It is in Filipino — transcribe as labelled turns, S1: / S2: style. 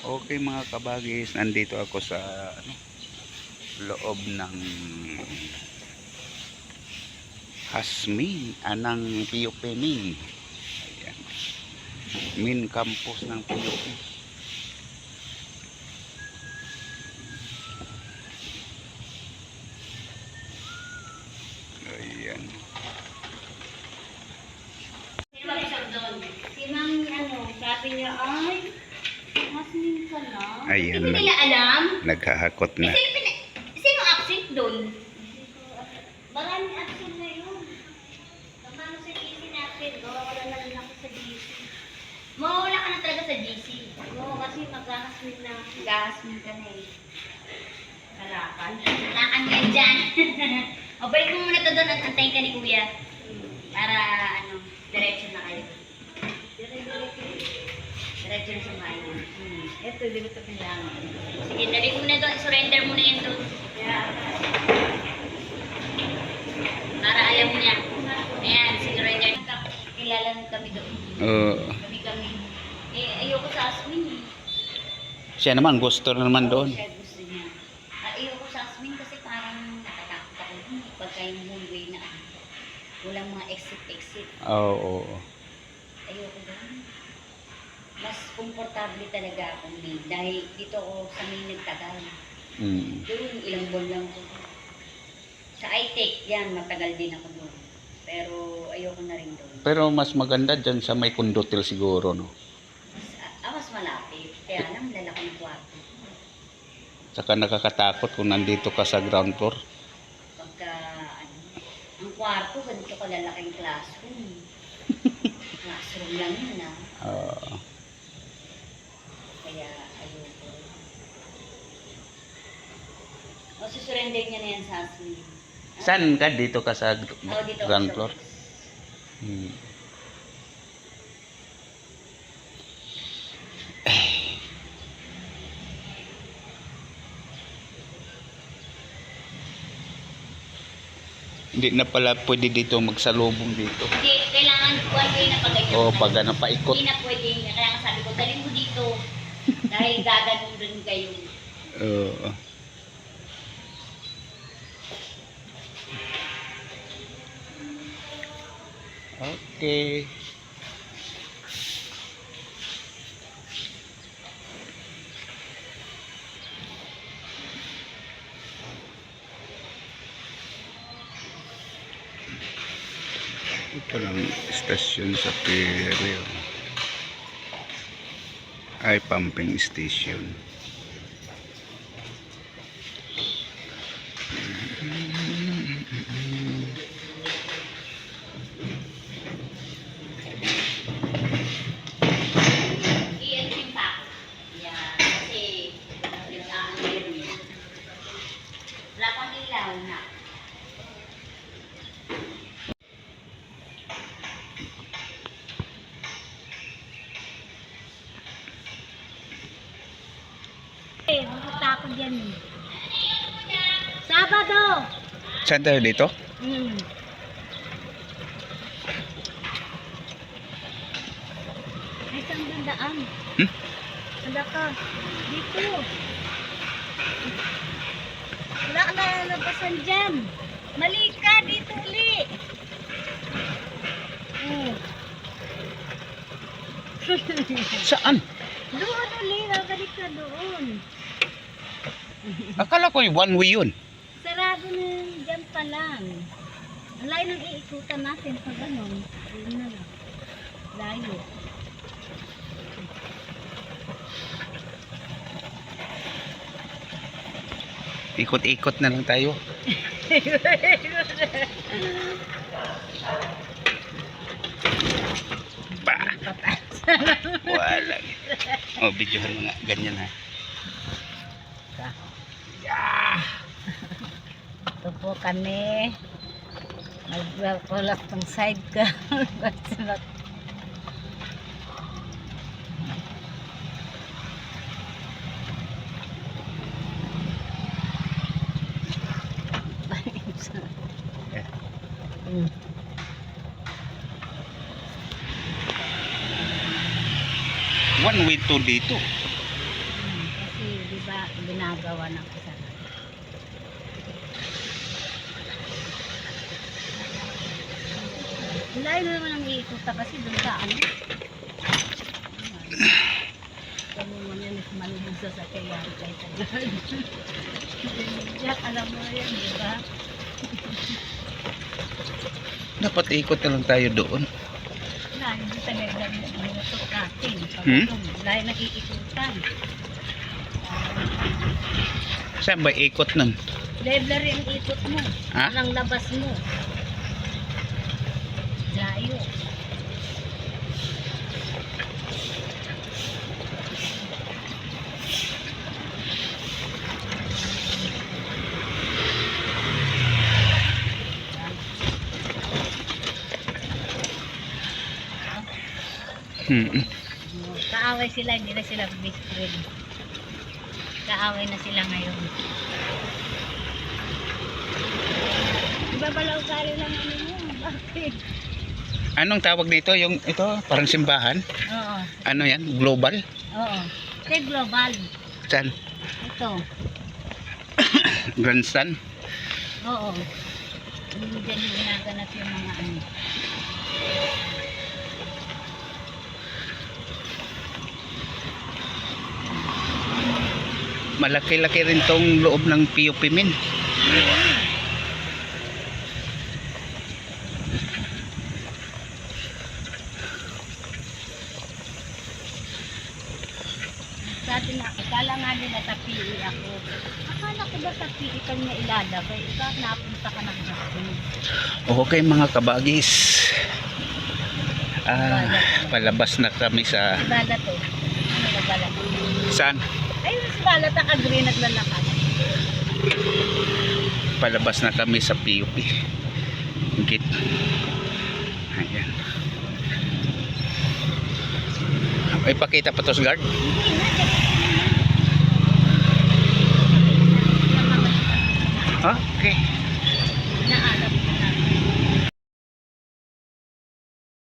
S1: Okay mga kabagis, nandito ako sa ano, loob ng Hasmin, anang PUP Min. Ayan. Min campus ng PUP. Ayan.
S2: Si Ma'am, ano, sabi niya, ay.
S1: Ayan.
S2: Hindi nila alam.
S1: Naghahakot
S2: Eh,
S1: na.
S2: sino, pina- sino absent doon? Maraming absent na yun. Kamano sa GC natin, mawawala na rin ako sa GC. Mawawala ka na talaga sa GC. Oo, kasi mag-hasmin na. Mag-hasmin ka na eh. Kalakan. Kalakan yan dyan. o, balik mo muna to doon at antayin ka ni Kuya. Para, ano, diretso na kayo. Diretso na sa bahay. Ko ito kailangan. Sige, dali mo na doon. Surrender mo na yan doon. Para alam mo niya. Ayan, surrender. Kilala mo kami doon.
S1: Oo.
S2: Kami kami. Eh, ayoko sa Asmin eh.
S1: siya naman, gusto naman doon.
S2: Siya gusto niya. Ah, ayoko sa Asmin kasi parang natatakot ako. Pagka yung hallway na walang mga exit-exit.
S1: Oo.
S2: Ayoko doon. Mas komportable talaga ako main. Dahil dito ako sa main nagtagal.
S1: Mm.
S2: Doon, ilang buwan lang ako. Sa iTech, yan, matagal din ako doon. Pero ayoko na rin doon.
S1: Pero mas maganda dyan sa may condotel siguro, no?
S2: Mas, ah, mas malapit. Kaya lang, lalaki ng kwarto.
S1: Saka nakakatakot kung nandito ka sa ground floor.
S2: Pagka, ano, ang kwarto, ganito kalalaking classroom. classroom lang yun, ah.
S1: Oo.
S2: Kaya, ayoko. O, susurrender niya na yan sa Asmin.
S1: Saan ka? Dito ka sa
S2: Oh, dito
S1: ground floor? Hmm. Hindi na pala pwede dito magsalubong dito.
S2: Hindi, kailangan one way na pag ganyan.
S1: O pag ano, paikot.
S2: Hindi na pwede. Kaya nga sabi ko, dalhin mo dito. Dahil gaganon rin kayo.
S1: Oo. Okay. Ito lang station sa Perio. Ay, pumping station.
S2: Matatakot yan eh. Sabado!
S1: Saan tayo dito?
S2: Hmm. Ay, saan dandaan?
S1: Hmm?
S2: Hala ka. Dito. Wala ka na labasan dyan. Mali ka. Dito uli. Oh.
S1: Saan?
S2: doon uli. Nabalik ka doon.
S1: Akala ko yung one way yun.
S2: Sarado na dyan pa lang. Ang layo ng iikutan natin pag ganun. Yun na lang. Layo.
S1: Ikot-ikot na lang tayo. Pa. Wala. Oh, videohan mo nga. Ganyan ha. Yeah.
S2: Ito po kami. Magbakulak ng side ka. Mm.
S1: One way to dito.
S2: Layo na naman ang iikuta kasi doon sa ano. Kami mo yan, malubog sa sakyan kay Tagal. Jack, alam mo na yan, di ba?
S1: Dapat ikot na lang tayo doon.
S2: Layo sa talaga ng minutot natin.
S1: Hmm?
S2: Na iikutan.
S1: Saan ba ikot nun?
S2: Leveler yung ikot mo.
S1: Ha?
S2: Walang labas mo.
S1: Hmm.
S2: Kaaway sila, hindi na sila best friend. Kaaway na sila ngayon. Iba pala ugali lang ano mo. Bakit?
S1: Anong tawag nito? Yung ito, parang simbahan?
S2: Oo.
S1: Ano yan? Global?
S2: Oo. Ito global.
S1: Saan?
S2: Ito.
S1: Grandstand?
S2: Oo. Hindi dyan yung ginaganap yung mga ano.
S1: Malaki-laki rin tong loob ng PUP min.
S2: Sabi na, akala nga nila sa PE ako. Akala ko ba PE ka niya ilalagay? Ikaw napunta ka ng hapon.
S1: Okay mga kabagis. Ah, palabas na kami sa
S2: Si Bala to. Ano na Bala?
S1: saan?
S2: Ay, si Bala naka-green at lalakad.
S1: Palabas na kami sa PUP. Git. Ayan. May pakita pa to sa guard?
S2: Mga
S1: Okay.